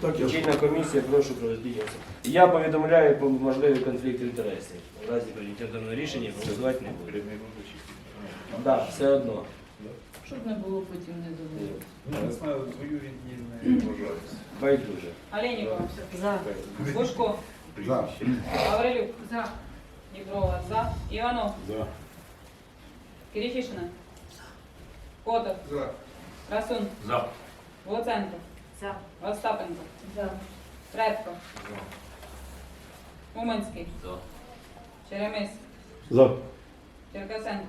Так, я Чільна комісія, прошу провести діяльність. Я повідомляю про можливий конфлікт інтересів. У разі прийняття даного рішення голосувати не буду. Так, все одно. Щоб не було потім недоволі. Я знаю, двоюрідні не вважаються. Байдуже. Оленікова. За. Бушко. За. Гаврилюк. За. Діброва. За. Іванов. За. Кирифішина. Котов. За. Красун. За. Луценко. За. Остапенко. За. Предко. Уманський. За. Черемис. За. Черкасенко.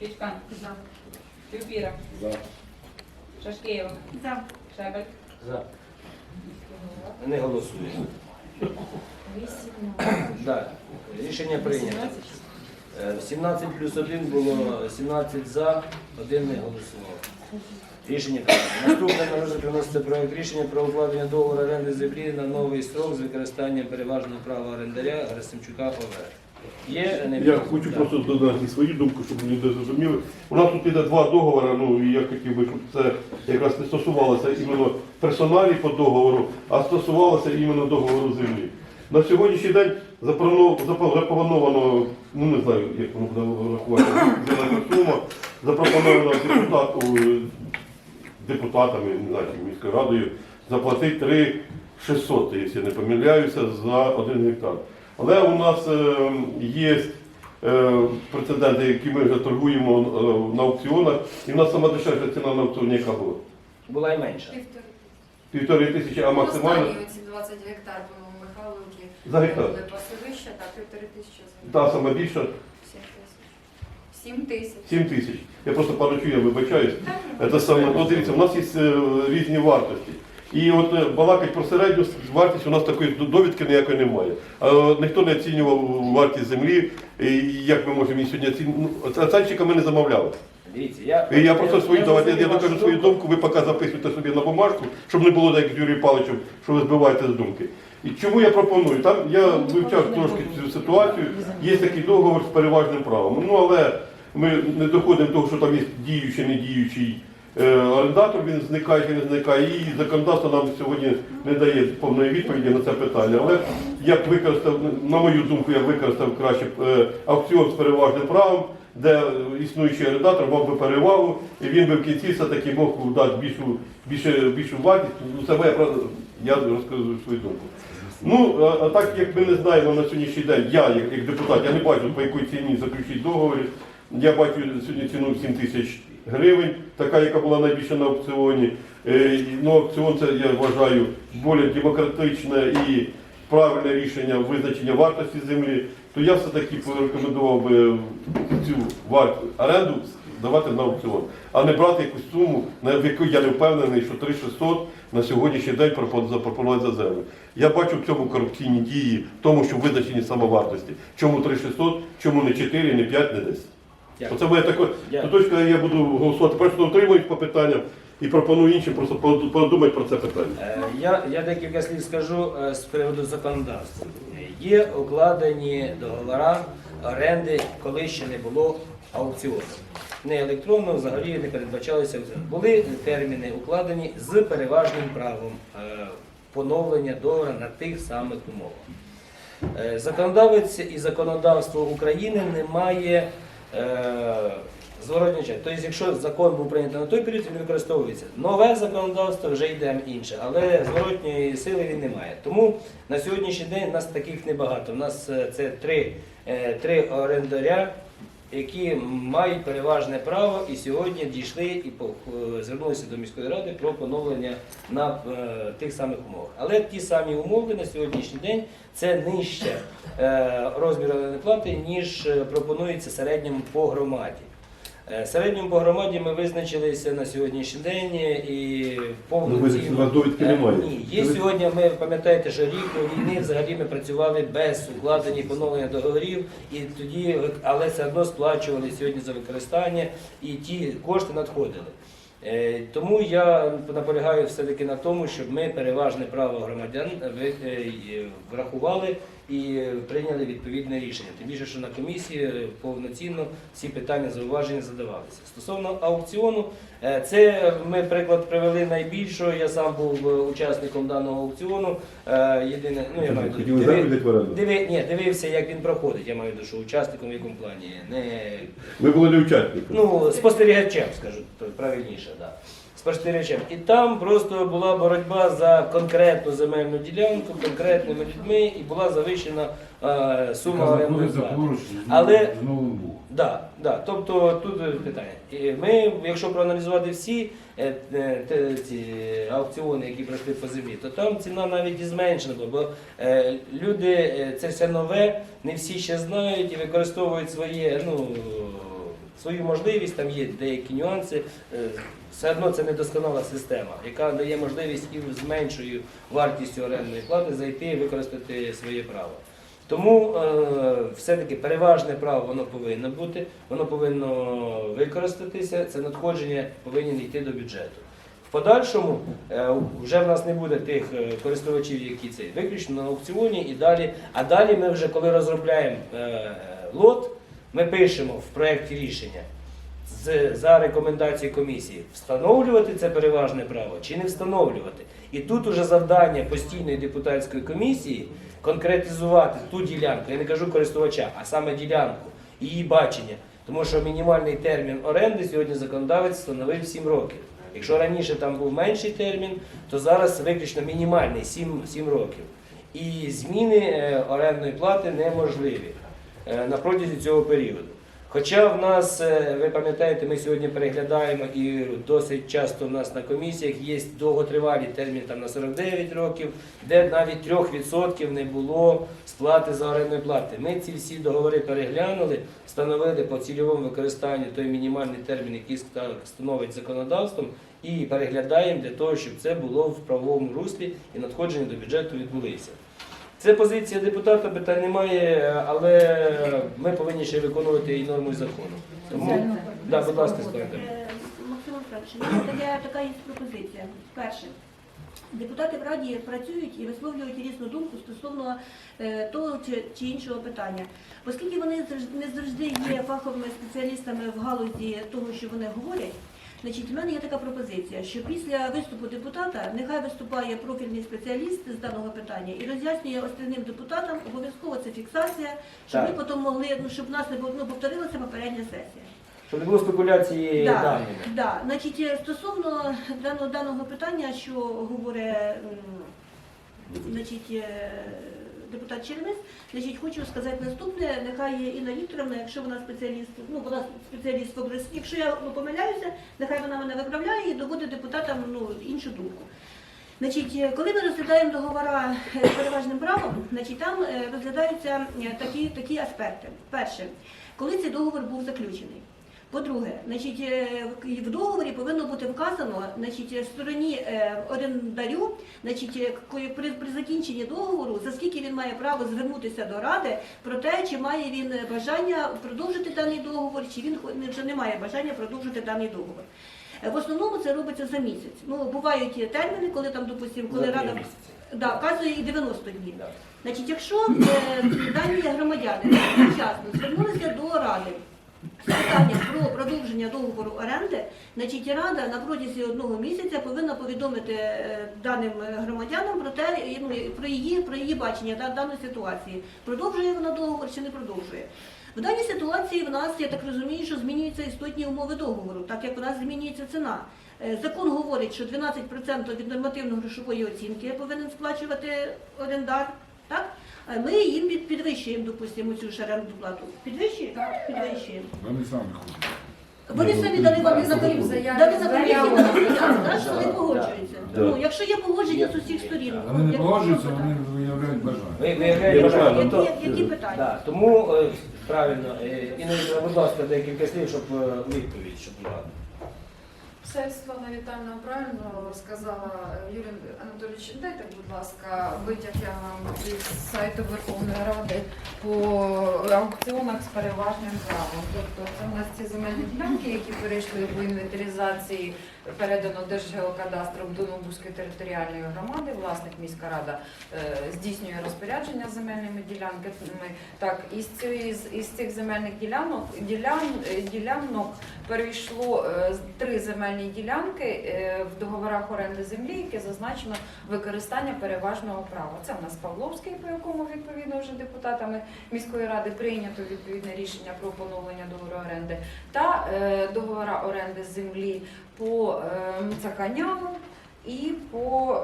Чичкан. За. Тюпіра. За. Шашкієва. За. Шебель. За. Не голосує. Так, рішення прийнято. Е, 17 плюс 1 було 17 за, один не голосував. Рішення прийнято. Наступне на розгляд виноситься проект рішення про укладення договору оренди землі на новий строк з використанням переважного права орендаря Герасимчука ОВ. Є не Я хочу просто додати свою думку, щоб люди зрозуміли. У нас тут іде два договори, ну і я хотів би, щоб це якраз не стосувалося іменно персоналі по договору, а стосувалося іменно договору землі. На сьогоднішній день заплановано, заплановано ну не знаю, як воно буде рахувати, зелена сума, запропоновано депутату, депутатами, не знаю, міською радою, заплатити 3 600, якщо я не помиляюся, за один гектар. Але у нас е, є е, прецеденти, які ми вже торгуємо е, на аукціонах, і в нас сама дешевша ціна на аукціоні яка була. була й менша. Півтори тисячі, а максимально Останні оці 20 гектар по Михайловки. За гектар. Були пасовища, так, півтори тисячі та сама більша 7 тисяч. 7 тисяч. Я просто парочу, я вибачаюсь. Це саме, от дивіться, у нас є е, різні вартості. І от е, балакать про середню вартість, у нас такої довідки ніякої немає. А е, ніхто не оцінював вартість землі, і як ми можемо її сьогодні оцінювати. Ну, Оцінщика ми не замовляли. Дивіться, я, І я просто свою я давайте, я розумію докажу вашу свою думку. ви поки записуєте собі на бумажку, щоб не було так, як з Юрієм Павловичем, що ви збиваєте з думки. І чому я пропоную? Там я вивчав трошки цю ситуацію, є такий договор з переважним правом. Ну але ми не доходимо до того, що там є діючий, не діючий е, орендатор, він зникає чи не зникає, і законодавство нам сьогодні не дає повної відповіді на це питання. Але я б використав, на мою думку, я б використав краще е, аукціон з переважним правом, де існуючий орендатор мав би перевагу, і він би в кінці все-таки мог дати більшу, більше, більшу вартість. Ну, це моя правда, я розказую свою думку. Ну, а, так як ми не знаємо на сьогоднішній день, я як, як депутат, я не бачу, по якій ціні заключить договір. Я бачу сьогодні ціну 7 тисяч гривень, така, яка була найбільша на аукціоні. Е, ну, аукціон це, я вважаю, більш демократичне і правильне рішення визначення вартості землі, то я все-таки порекомендував би цю оренду давати на аукціон, а не брати якусь суму, на яку я не впевнений, що 3600 на сьогоднішній день пропон- запропонують за землю. Я бачу в цьому корупційні дії, в тому, що визначені самовартості. Чому 3600, чому не 4, не 5, не 10. Дякую. Оце моя така Дякую. точка, я буду голосувати. Просто утримуюсь по питанням і пропоную іншим просто под- подумати про це питання. Е, Я, я декілька слів скажу е, з приводу законодавства. Є укладені договори оренди, коли ще не було аукціону. Не електронно, взагалі не передбачалися аукціони. Були терміни укладені з переважним правом е, поновлення договору на тих самих умовах. Е, Законодавець і законодавство України не має е, зворотнього. Тобто, якщо закон був прийнятий на той період, він використовується. Нове законодавство вже йде інше, але зворотньої сили він не має. Тому на сьогоднішній день нас таких небагато. У нас е, це три, е, три орендаря, які мають переважне право і сьогодні дійшли і е, звернулися до міської ради про поновлення на е, тих самих умовах. Але ті самі умови на сьогоднішній день це нижче е, розмір плати, ніж пропонується середньому по громаді. Е, Середньому по громаді ми визначилися на сьогоднішній день і повну Ну, ціну. довідки Е, немає. Ні, є сьогодні. Ми пам'ятаєте, що рік до війни взагалі ми працювали без укладення і поновлення договорів, і тоді, але все одно сплачували сьогодні за використання, і ті кошти надходили. Е, Тому я наполягаю все-таки на тому, щоб ми переважне право громадян е, е, врахували і прийняли відповідне рішення. Тим більше, що на комісії повноцінно всі питання зауваження задавалися. Стосовно аукціону, е, це ми приклад привели найбільшого. Я сам був е, учасником даного аукціону. Е, Єдине, ну я маю Хотіли диви- ні, дивився, як він проходить. Я маю виду, що учасником в якому плані. Не Ви були не учасником. ну, спостерігачем, скажу правильніше, да. Спостерігачем. І там просто була боротьба за конкретну земельну ділянку, конкретними людьми, і була завищена е, сума орендної плати. Але-. Да, да. Тобто тут питання. І ми, якщо проаналізувати всі е, е, те- ці аукціони, які пройшли по землі, то там ціна навіть і зменшена бо е, люди е, це все нове, не всі ще знають і використовують своє, ну, свою можливість, там є деякі нюанси. Е, Все одно це недосконала система, яка дає можливість і з меншою вартістю орендної плати зайти і використати своє право. Тому е, все-таки переважне право воно повинно бути, воно повинно використатися, це надходження повинні йти до бюджету. В подальшому е, вже в нас не буде тих користувачів, які це виключно на аукціоні і далі. А далі ми вже коли розробляємо лот, ми пишемо в проєкті рішення за рекомендацією комісії встановлювати це переважне право чи не встановлювати. І тут уже завдання постійної депутатської комісії конкретизувати ту ділянку, я не кажу користувача, а саме ділянку, її бачення. Тому що мінімальний термін оренди сьогодні законодавець встановив 7 років. Якщо раніше там був менший термін, то зараз виключно мінімальний 7, 7 років. І зміни е, орендної плати неможливі на протязі цього періоду. Хоча в нас, е, ви пам'ятаєте, ми сьогодні переглядаємо і досить часто в нас на комісіях є довготривалі термін там на 49 років, де навіть 3% не було сплати за орендної плати. Ми ці всі договори переглянули, встановили по цільовому використанню той мінімальний термін, який становить законодавством, і переглядаємо для того, щоб це було в правовому руслі і надходження до бюджету відбулися. Це позиція депутата, питань немає, але ми повинні ще виконувати і норму закону. Тому, да, будь ласка, скажіть. Е, Максим Олександрович, у мене така, є пропозиція. Перше, депутати в Раді працюють і висловлюють різну думку стосовно е, того чи, іншого питання. Оскільки вони не завжди є фаховими спеціалістами в галузі того, що вони говорять, Значить, в мене є така пропозиція, що після виступу депутата нехай виступає профільний спеціаліст з даного питання і роз'яснює остальним депутатам, обов'язково це фіксація, щоб Так. ми потім могли, ну, щоб в нас не було- ну, повторилася попередня сесія. Щоб не було спекуляції Да, даними. да. Значить, е, стосовно даного, даного питання, що говорить м, значить, е, депутат Черемис, значить, хочу сказати наступне. Нехай Інна Вікторовна, якщо вона спеціаліст, ну вона спеціаліст в області, якщо я ну, помиляюся, нехай вона мене виправляє і доводить депутатам ну, іншу думку. Значить, е, коли ми розглядаємо договора е, з переважним правом, значить там е, розглядаються такі, такі аспекти. Перше, коли цей договор був заключений. По-друге, значить, е, в- договорі повинно бути вказано, значить, е, стороні е, орендарю, значить, при, при закінченні договору, за скільки він має право звернутися до ради про те, чи має він бажання продовжити даний договор, чи він вже не має бажання продовжити даний договор. В основному це робиться за місяць. Ну, бувають терміни, коли там, допустимо, коли рада да, вказує і 90 днів. Значить, якщо дані громадяни вчасно звернулися до ради з питанням про продовження договору оренди, значить рада на протязі одного місяця повинна повідомити е, даним е, громадянам про те, ну, про її про її бачення да, даної ситуації. Продовжує вона договор чи не продовжує. В даній ситуації в нас, я так розумію, що змінюються істотні умови договору, так як у нас змінюється ціна. Е, Закон говорить, що 12% від нормативно-грошової оцінки повинен сплачувати орендар. Так? А Ми їм підвищуємо, допустимо, цю ж плату. Підвищуємо? Підвищуємо. Вони самі хочуть. Вони самі дали вам. Заяву. Дали на комісію, так, що вони погоджуються. Ну, якщо є погодження з усіх сторін. Вони не погоджуються, вони виявляють бажання. Ви виявляєте бажання. Які- То- Які, які питання? Да, тому е, правильно, е, Інна, Вікторівна, будь ласка, декілька слів, щоб е, відповідь, щоб була. Все Світлана Вітальна правильно сказала Юрій Анатолійович, дайте, будь ласка, витяг я вам із сайту Верховної Ради по аукціонах з переважним правом. Тобто це у нас ці земельні ділянки, які перейшли по інвентаризації, передано Держгеокадастром до Новбузької територіальної громади. Власник міська рада е, здійснює розпорядження земельними ділянками. Так, із, цієї, із цих земельних ділянок, ділян, ділянок перейшло е, три земельні ділянки е, в договорах оренди землі, яке зазначено використання переважного права. Це в нас Павловський, по якому відповідно вже депутатами міської ради прийнято відповідне рішення про поновлення договору оренди, та е, договора оренди землі по е, Мцаканяву і по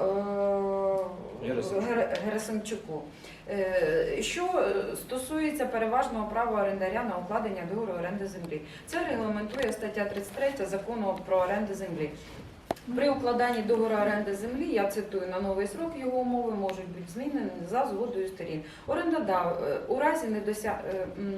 е, Герасимчуку. Гер- Герасимчуку. Е, Що стосується переважного права орендаря на укладення договору оренди землі, це регламентує стаття 33 закону про оренду землі. При укладанні договору оренди землі, я цитую, на новий срок його умови можуть бути змінені за згодою сторін. Орендодав е, у разі недося... е, м,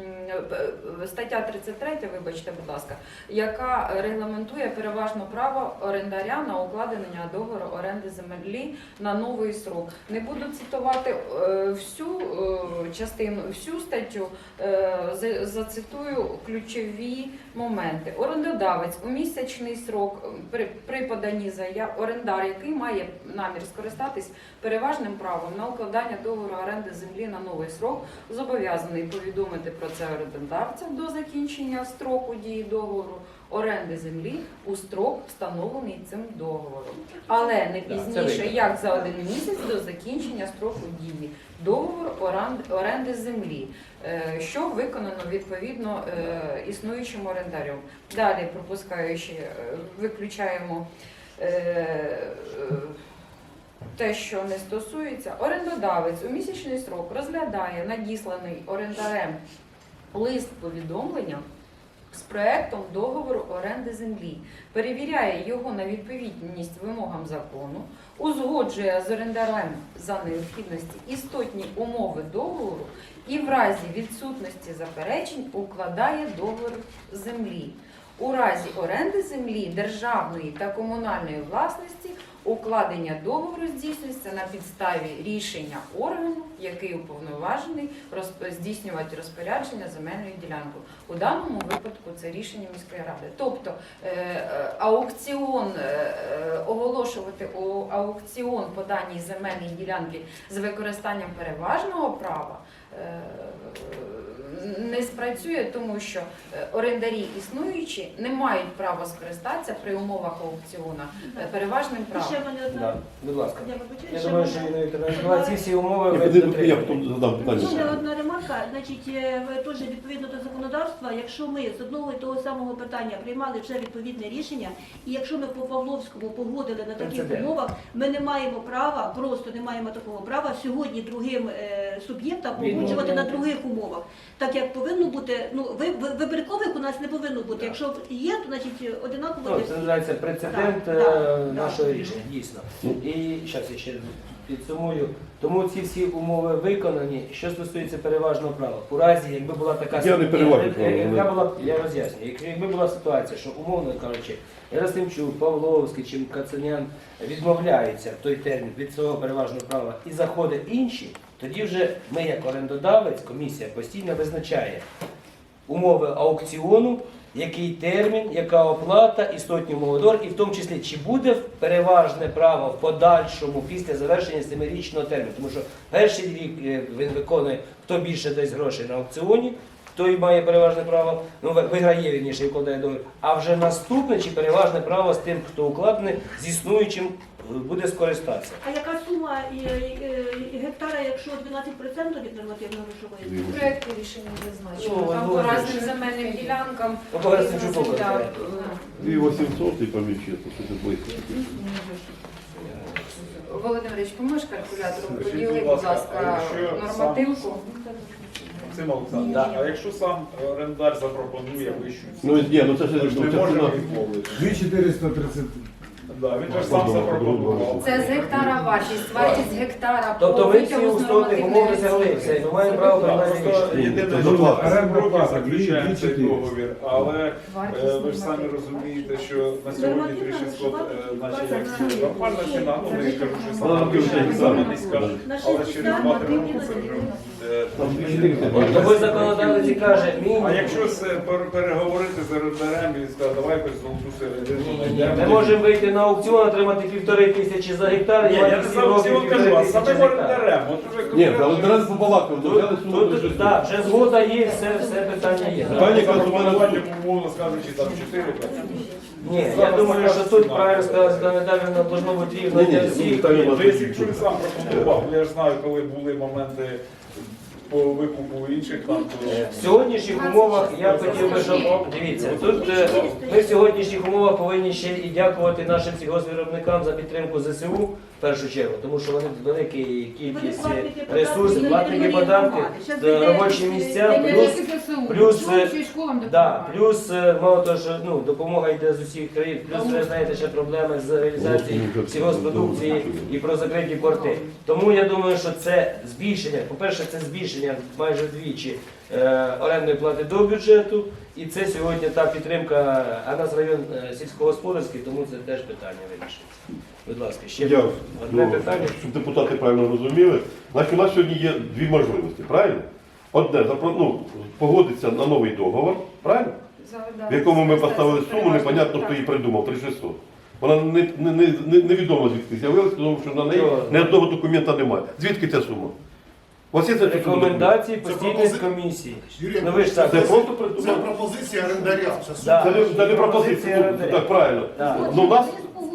е, стаття 33, вибачте, будь ласка, яка регламентує переважно право орендаря на укладення договору оренди землі на новий срок. Не буду цитувати е, всю е, частину, всю статтю, е, зацитую ключові моменти. Орендодавець у місячний срок е, при, при поданні заяв, орендар, який має намір скористатись переважним правом на укладання договору оренди землі на новий срок, зобов'язаний повідомити про це орендодавця до закінчення строку дії договору оренди землі у строк, встановлений цим договором, але не пізніше, як за один місяць до закінчення строку дії договору орен- оренди землі, е, що виконано відповідно е, існуючим орендарем. Далі пропускаючи, е, виключаємо. Е, те, що не стосується, орендодавець у місячний срок розглядає надісланий орендарем лист повідомлення з проектом договору оренди землі, перевіряє його на відповідність вимогам закону, узгоджує з орендарем за необхідності істотні умови договору і в разі відсутності заперечень укладає договір землі. У разі оренди землі державної та комунальної власності укладення договору здійснюється на підставі рішення органу, який уповноважений здійснювати розпорядження земельною ділянкою. У даному випадку це рішення міської ради. Тобто е, е, аукціон е, оголошувати аукціон по даній земельній ділянці з використанням переважного права. Е, Не спрацює, тому що е, орендарі існуючі не мають права скористатися при умовах аукціону е, переважним правом. ще мене одна. Да, будь ласка. Я вибачаю, Я ще думаю, що мене- ці всі умови Я, ви потім- я дотримуєте. потім задам Ще одна ремарка, значить, е, ви теж відповідно до законодавства, якщо ми з одного і того самого питання приймали вже відповідне рішення, і якщо ми по Павловському погодили на таких Прецедент. умовах, ми не маємо права, просто не маємо такого права сьогодні другим е, суб'єктам погоджувати на других умовах. Так як повинно бути, ну ви, ви- вибіркових у нас не повинно бути. Якщо є, то значить одинаково Ну, це всіх. називається прецедент Так, е, так, нашого так. рішення, дійсно. Ну. І зараз я ще підсумую. Тому ці всі умови виконані. Що стосується переважного права, у разі, якби була така Я не переважне право, Е, але- була, я роз'яснюю, якщо якби була ситуація, що умовно кажучи, Яростимчук, Павловський чи Кацанян відмовляються в той термін від свого переважного права і заходять інші, тоді вже ми, як орендодавець, комісія постійно визначає умови аукціону, який термін, яка оплата, істотні умови договору, і в тому числі, чи буде переважне право в подальшому після завершення семирічного терміну. Тому що перший рік е, він виконує, хто більше дасть грошей на аукціоні, той має переважне право, ну ви- виграє вірніше і вкладає договір. А вже наступне чи переважне право з тим, хто укладений, з існуючим буде скористатися. А яка сума і, і- і гектара, якщо 12% від нормативної грошової? В проєкті рішення зазначено. Ну, Там ну, по ну, різним земельним ділянкам. Ну, по Герасимчуку різна земля. конкретно. 800 і помічити, що це близько. Володимирович, поможеш калькулятором? Скажіть, Поділи, будь будь ласка, ласка, а якщо нормативку. Максим Олександрович, Да. а якщо сам орендар запропонує вищу Ну, ціну, ні, ну це ж ми ж не це можемо ціна. відмовити. 2430. Да, він же ж сам запропонував. Це з гектара вартість, вартість гектара Тобто ми всі витягу з уступних умов нормативної досягли. Все, ми маємо право приймати Просто рішення. єдине, Ну, що Оренда заключаємо цей договір, але е, ви ж самі розумієте, що на сьогодні Нормативна 3600, е, наче як нормальна ціна, ну кажу, що саме низька, але 60 через два роки це вже е, законодавець і каже, мінімум. А якщо пер- переговорити з орендарем і сказати, давай якось золоту середину Ми можемо вийти на аукціон, отримати півтори тисячі за гектар Ні, і я мати не всі аукціон півтори кажу, а тисячі самим за гектар. орендарем. От уже Ні, конкретно- але зараз тут, дуже так, вже згода є, все, все питання є. У мене Запропонувати, умовно скажучи, там 4 Ні, я думаю, що тут правильно сказати, Світлана Давівна, должно бути рівно для всіх. якщо він сам пропонував, я ж знаю, коли були моменти по викупу інших там, В сьогоднішніх умовах я хотів би, щоб дивіться, тут е, ми в сьогоднішніх умовах повинні ще і дякувати нашим сільгоспвиробникам за підтримку ЗСУ в першу чергу, тому що вони велика кількість ресурсів, платники податки, е, робочі місця, плюс плюс, е, Да, плюс е, мало того, що ну, допомога йде з усіх країн, плюс ви знаєте ще проблеми з реалізацією сільгоспродукції і про закриті порти. Тому я думаю, що це збільшення, по-перше, це збільшення майже вдвічі е, орендної плати до бюджету, і це сьогодні та підтримка, а нас район е, сільськогосподарський, тому це теж питання вирішується. Будь ласка, ще Я, одне ну, питання. щоб депутати правильно розуміли, значить у нас сьогодні є дві можливості, правильно? Одне, ну, погодитися на новий договор, правильно? В якому ми поставили суму, непонятно, хто її придумав, 3600. Вона не, не, не, не, невідомо звідки з'явилася, тому що на неї ні одного документа немає. Звідки ця сума? Сума? Рекомендації постійної пропози- комісії. Юрій, Ну ви ж так. Це просто Це пропозиція орендаря. Це. Да. Це не, це не пропозиція. орендаря. Так, правильно. Да. Ну, у нас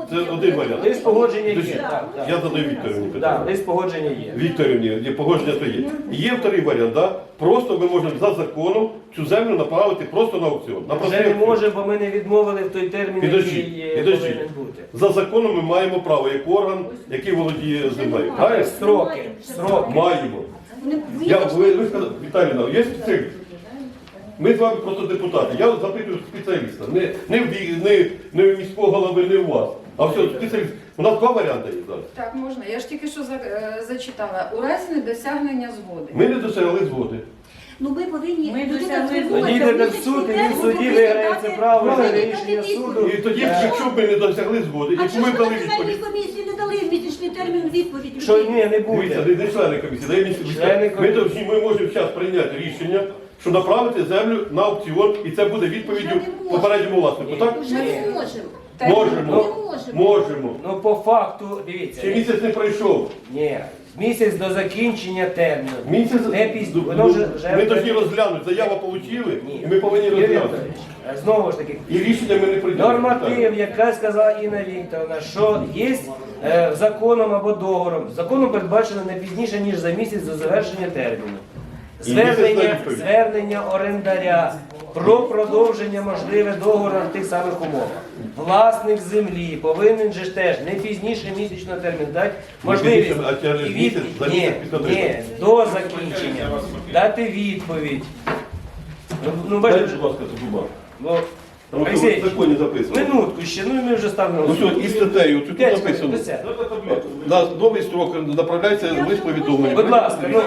це один варіант. Лист погодження є. Так, так. Я задаю Вікторівні Да, питання. лист погодження є. Вікторівні, є погодження то є. Є вторий варіант, да? просто ми можемо за законом цю землю направити просто на аукціон. На простий Вже не аукціон. можемо, бо ми не відмовили в той термін, Підожди, який е, підожди. повинен бути. За законом ми маємо право як орган, який володіє землею. Правильно? Строки, строки. Маємо. Я, ви, ви сказали, Віталіна, є спеціаліст? Ми з вами просто депутати. Я запитую спеціаліста. Не, не, в, не, не в міського голови, не у вас. А все, спеціаліст. У нас два варіанти є зараз. Так, можна. Я ж тільки що за- е, зачитала. У разі недосягнення згоди. Ми не досягли згоди. Ну ми повинні Ми людина досягли звернулася, Тоді в місячний суд, і він термін, в суді повинні виграє дати- це право на повинні рішення суду. І тоді, якщо б ми не досягли згоди, А якщо чому ми дали відповідь. комісії не дали в місячний термін відповідь? Що ні, не Дивіться, буде. не, не члени комісії, дай мені Члени ми, комісії. должні- ми можемо зараз прийняти рішення, що направити землю на аукціон, і це буде відповіддю Вже не можемо. попередньому власнику. Так? Вже не можемо. Так, Можемо. Не можемо. Можемо. Ну по факту, дивіться. Ще місяць не пройшов. Ні, місяць до закінчення терміну. Місяць Не пізно. Воно вже- вже- ми повинні розглянути. Заяву отримали, і ми повинні Юрій розглянути. Е, Знову ж таки, І рішення ми не прийняли. Норматив, яка сказала Інна Вікторовна, що є е, законом або договором. Законом передбачено не пізніше, ніж за місяць до завершення терміну. І місяць на Звернення, відповідь. звернення орендаря про продовження можливе договору на тих самих умовах. Власник землі повинен же ж теж не пізніше місячного терміну дати можливість а через і місяць, за ні, місяць ні, до закінчення дати відповідь. Ну, ну бачите, Дайте, будь ласка, цю бумагу. бо Тому що Олексій, в законі записано. Минутку ще, ну і ми вже ставимо. Ну що, і статтею, тут П'ять написано. десять. На новий строк направляється лист повідомлення. Будь ласка, ну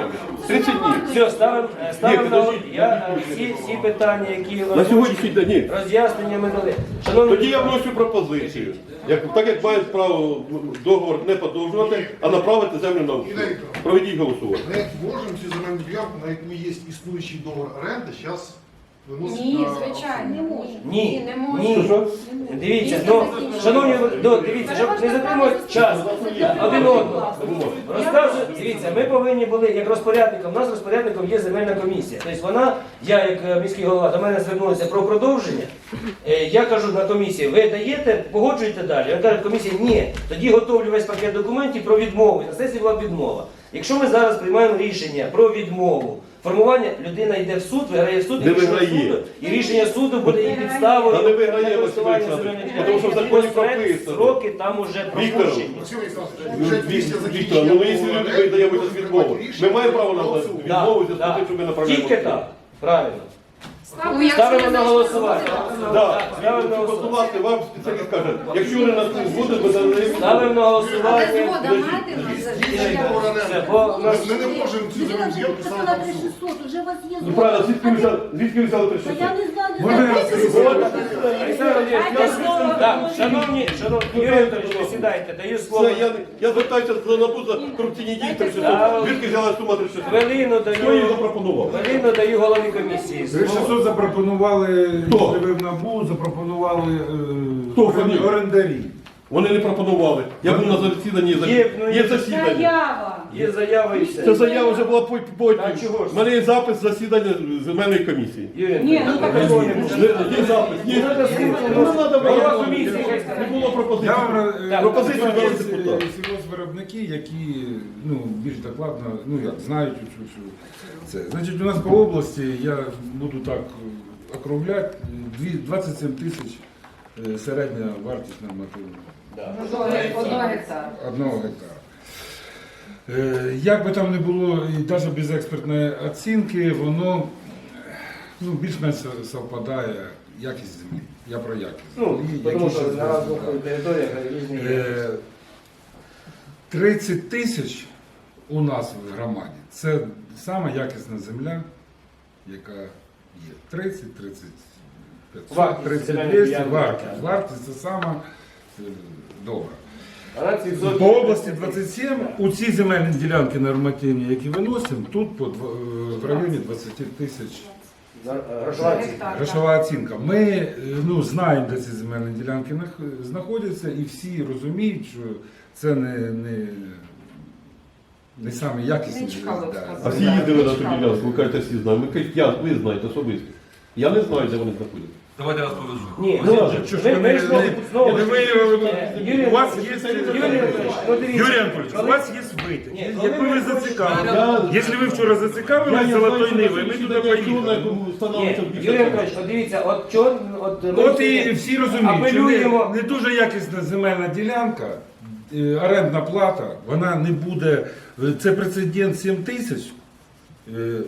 30 днів. все, ставимо е, ставимо Ні, на підождіть, я е, всі, всі питання, які На сьогоднішній день ні. роз'яснення ми дали. Шановні, Тоді я вношу пропозицію. Як, так як мають право договор не подовжувати, а направити землю на аукціон. Проведіть голосування. Ми можемо цю земельну ділянку, на яку є існуючий договор оренди, зараз Ні, на звичайно. Не можна. ні, не можна. ні. Що? Дивіться, ну, шановні, ну, дивіться, щоб не затримувати час один одного. Розказую, дивіться, ми повинні були, як розпорядником, у нас розпорядником є земельна комісія. Тобто вона, я як е, міський голова, до мене звернулася про продовження. Е, Я кажу на комісії, ви даєте, погоджуєте далі. Він каже, комісія, ні, тоді готовлю весь пакет документів про відмову. На сесії була відмова. Якщо ми зараз приймаємо рішення про відмову, формування людина йде в суд, виграє в суд, Не і рішення виграє. суду, і рішення суду буде її підставою. Та не виграє, Василь Олександрович, тому що в законі І прописано. Сроки там уже Віктор, пропущені. Ну, Віктор, ну якщо люди оренди даємо відмову, ми маємо право на. Відмову, за те, що ми направляємо. Тільки так, правильно. Ну, якщо Ставимо не на голосування. Ставимо на голосування. готувати, вам спеціаліст каже, якщо вони нас не згодять, ми надаємо. Ставимо на Але голосування. згода мати в нас завжди. Все, бо у нас Ми не можемо цю земельну вже ділянку 3600, вже у вас є Ну правильно, звідки ви взяли, звідки ви взяли Та я не знаю, не Можна знаю. я? Олександр Володимирович, так, шановні, шановні, Юрій Анатолійович, ви даю слово. Я, я звертаюся до НАБУ за корупційні дії 3600. Звідки взяла сума 3600? Хвилину Хто її даю, запропонував? хвилину даю голові комісії. 3600 запропонували, Хто? коли ви в НАБУ, запропонували е, Хто фамілія? орендарі. Вони не пропонували. Я був на засіданні, Є, ну, є є засідання. Заява. Є заява і все. Ця заява вже була по- потім. А чого ж? У мене є запис засідання земельної комісії. Ні, ну так не Є буде. є запис, є. Ну, треба слухати. Ну, не було. комісії. Не було пропозиції. Я вам е, Так, дали депутат. сільгоспвиробники, які ну, більш докладно ну, як, знають цю, цю, це. Значить, у нас по області, я буду так е, округляти, дві- 27 тисяч е, середня вартість нормативна. Одного гектара. одного гектара. Е, Як би там не було, і навіть без експертної оцінки, воно ну, більш-менш совпадає якість землі. Я про якість. Ну, землі, тому які що да. разних територіях різні є. Е, 30 тисяч у нас в громаді це сама якісна земля, яка є. 30, 30, 500, Вартість 30, земельної 200, ділянки, вартість. так. Вартість це сама е, добра. По області 27, у ці земельні ділянки нормативні, які виносимо, тут по, дв- е, в районі 20 тисяч е, грошова оцінка. Ми е, ну, знаємо, де ці земельні ділянки нах- знаходяться, і всі розуміють, що це не, не, не саме якісні. Не. А всі їздили на ту ділянку, ви кажете, всі знають. Ми кажуть, я, ви знаєте особисто. Я не знаю, де вони знаходяться. Давайте я вас повезу. Ні, Ну, ну, що ж ми, ми ж знову, знову ж- виявили- Е, Юрій у вас Анатолійович, є- Юрій Анатолійович, ну дивіться. Юрій Анатольевич, у вас є. Ні, коли Якби ви ми зацікавили, якщо ви вчора зацікавились золотою нивою, ми туди поїхали. Ні, Юрій Анатолійович, от дивіться, от чого, от ми От всі- і всі розуміють, що апелюємо. не, дуже якісна земельна ділянка, е, орендна плата, вона не буде. е, Це прецедент 7 тисяч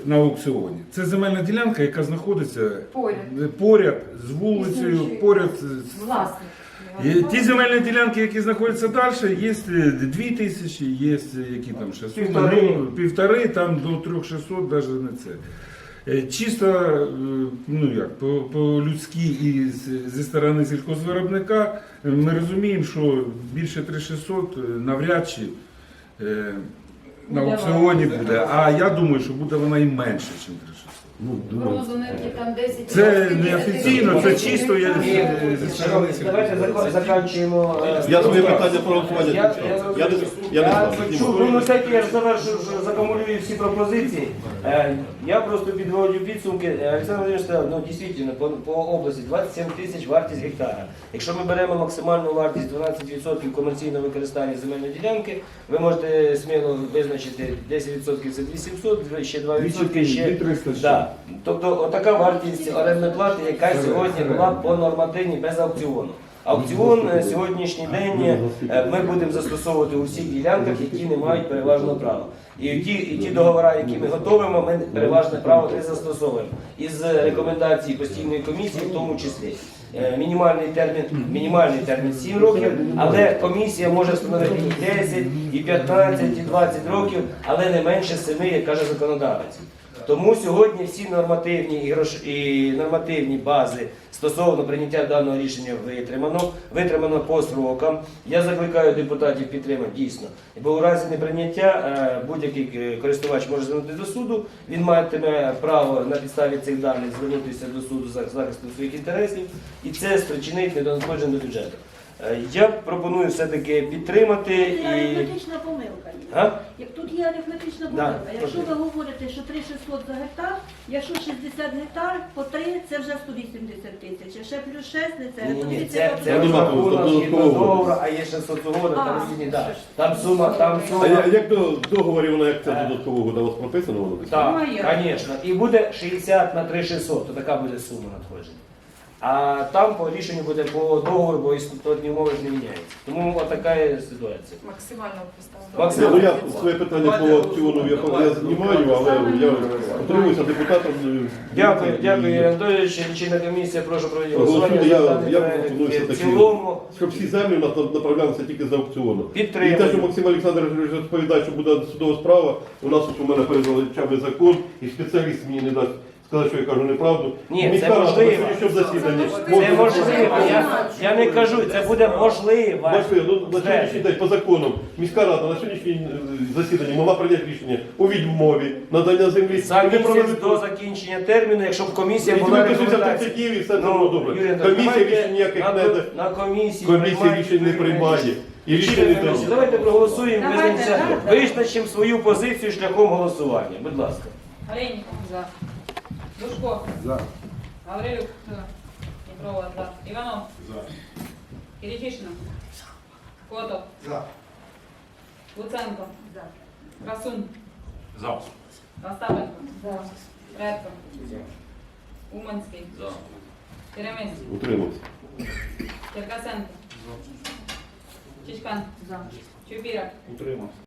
на аукціоні. Це земельна ділянка, яка знаходиться Поряд. е, поряд з вулицею, поряд з. Власник. І ті земельні ділянки, які знаходяться далі, є е, 2 тисячі, є е, які там ще суми, Півтори. ну, півтори, там до 3600 навіть не це. Е, Чисто е, ну як, по, по людськи і зі сторони сільхозвиробника е, ми розуміємо, що більше 3600 е, навряд чи е, на аукціоні буде. А я думаю, що буде вона і менше, ніж 3600. Ну, думаю. Там 10 Це не офіційно, це чисто я Давайте сільхозвиробника. зако- закінчуємо. е, Я своє питання про Я- Я- я- Я не не Я чув, ну, на всякий я завершу, що закумулюю всі пропозиції. Е, Я просто підводжу підсумки. Е, Олександр Володимирович сказав, ну дійсно, по, по області 27 тисяч вартість гектара. Якщо ми беремо максимальну вартість 12% комерційного використання земельної ділянки, ви можете сміло визначити 10% це 2700, ще 2% ще 2300 ще. Да. Тобто отака вартість орендної плати, яка сьогодні була по нормативні без аукціону. Аукціон е, сьогоднішній день е, ми будемо застосовувати у всіх ділянках, які не мають переважного права. І ті, і ті договори, які ми готовимо, ми переважне право не застосовуємо. Із рекомендацій постійної комісії, в тому числі. Е, Мінімальний термін, мінімальний термін 7 років, але комісія може встановити і 10, і 15, і 20 років, але не менше 7, як каже законодавець. Тому сьогодні всі нормативні і, грош... і нормативні бази стосовно прийняття даного рішення витримано, витримано по срокам. Я закликаю депутатів підтримати дійсно. Бо у разі неприйняття е, будь-який е, користувач може звернутися до суду. Він матиме право на підставі цих даних звернутися до суду за захистом своїх інтересів, і це спричинить недонадходження до бюджету. Е, Я пропоную все-таки підтримати Тут є і. арифметична помилка. є. А? Як тут є арифметична Да, помилка. Якщо ви говорите, що 3600 за гектар, якщо 60 гектар, по 3 це вже 180 тисяч. А ще плюс 6 не це. Ні, ні, це, це розрахунок там згідно додатково. договору, а є ще соцугода, там А. різні, да. Там сума, там А сума. я- як до договорі вона як це додаткового у вас прописано воно? десь? Так, звісно. І буде 60 на 3600, то така буде сума надходження. А там по рішенню буде по договору, бо істотні умови ж не міняються. Тому така є ситуація. Максимально поставили. Ну я своє питання по аукціону я, я знімаю, але я утримуюся депутатом. е, Дякую, і- дякую, Ігор Анатолійович. Лічильна комісія, прошу проводити голосування Голосуйте, я- я пропоную в цілому. Щоб всі землі у направлялися тільки за аукціону. І те, що Підтримую. Максим Олександрович розповідає, що буде судова справа, у нас ось у мене перед величами закон, і спеціаліст мені не дасть сказати, що я кажу неправду. Ні, це можливо. сьогоднішньому засіданні. Це можливо. Я, я не кажу, це буде можливо. Бачите, ну, на сьогоднішній день по законам міська рада на сьогоднішній е, засіданні могла прийняти рішення у відмові надання землі. За провели місяць до закінчення терміну, якщо б комісія була виписується в рекомендація. 30 і все це Ну, було добре. Анатолійович, Комісія давайте рішень ніяких на, не дає. на комісії. Комісія приймайте рішень не приймає. І рішення не дає. Давайте проголосуємо, Давайте, визначимося, так. визначимо свою позицію шляхом голосування. Будь ласка. Олейников. За. Душко. За. Гаврилюк. За. Петрова. За. Иванов. За. Киричишина. Котов. За. Луценко. За. Красун. За. Остапенко. Редко. Уманський. Черемис. Утримався. Черкасенко. Чичкан. Чупіра. Утримався.